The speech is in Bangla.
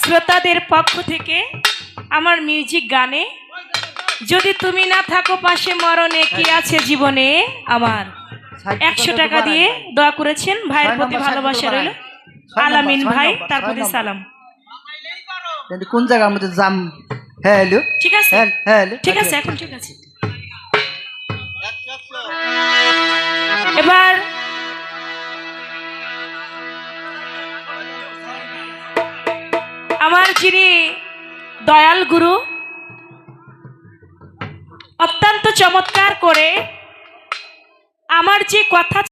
শ্রোতাদের পক্ষ থেকে আমার মিউজিক গানে যদি তুমি না থাকো পাশে মরণে কি আছে জীবনে আমার? একশো টাকা দিয়ে দোয়া করেছেন ভাইয়ের প্রতি ভালোবাসা রইল। আলামিন ভাই তার প্রতি সালাম কোন জায়গার মধ্যে জাম? হ্যালো ঠিক আছে। হ্যালো ঠিক আছে এখন ঠিক আছে। এবার আমার যিনি দয়াল গুরু অত্যন্ত চমৎকার করে আমার যে কথা